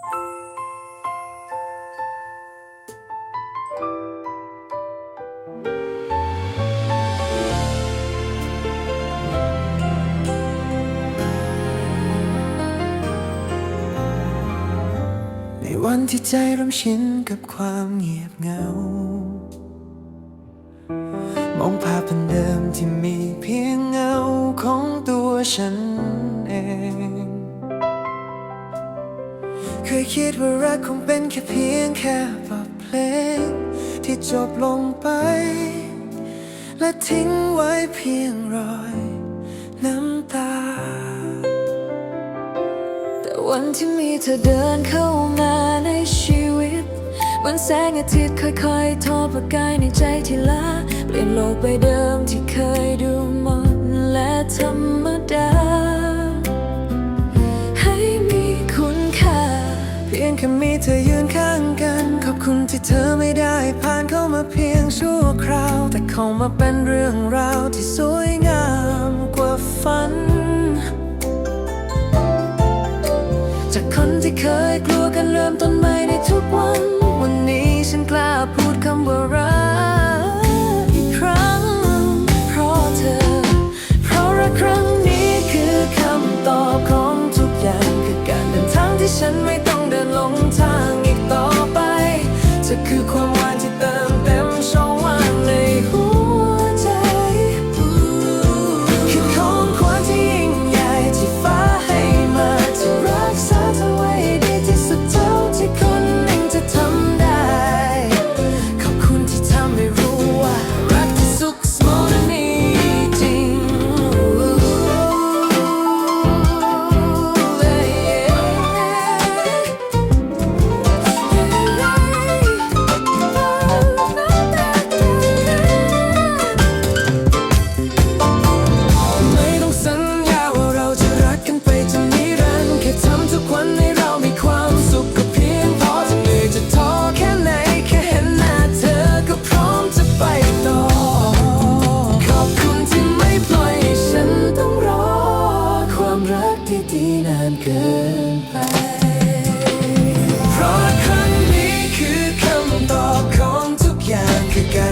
ในวันที่ใจร่มชินกับความเงียบเหงา มองภาพเป็นเดิมที่มีเพียงเงาของตัวฉัน เคยคิดว่ารักคงเป็นแค่เพียงแค่บทเพลง ที่จบลงไป และทิ้งไว้เพียงรอยน้ำตา แต่วันที่มีเธอเดินเข้ามาในชีวิตเหมือนแสงอาทิตย์ค่อยๆทอประกายในใจที่ล้าเปลี่ยนโลกใบเดิมที่เคยดูมดแแค่มีเธอยืนข้างกัน ขอบคุณที่เธอไม่ได้ผ่านเข้ามาเพียงชั่วคราว แต่เข้ามาเป็นเรื่องราวที่สวยงามกว่าฝัน จากคนที่เคยกลัวกันเริ่มต้นใหม่ในทุกวัน วันนี้ฉันกล้าพูดคำว่ารักอีกครั้ง เพราะเธอ เพราะรักครั้งนี้คือคำตอบของทุกอย่างคือการเดินทางที่ฉันไม่ต้องเดิน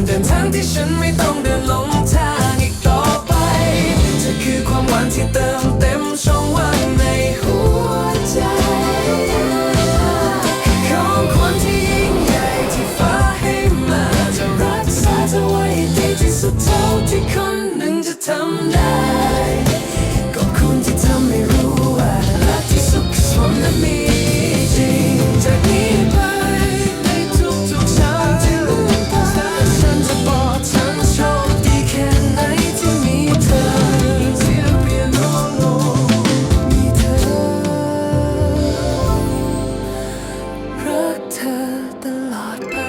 เดินทางที่ฉันไม่ต้องเดินลงทางอีกต่อไปเธอคือความหวานที่เติมเต็ม รั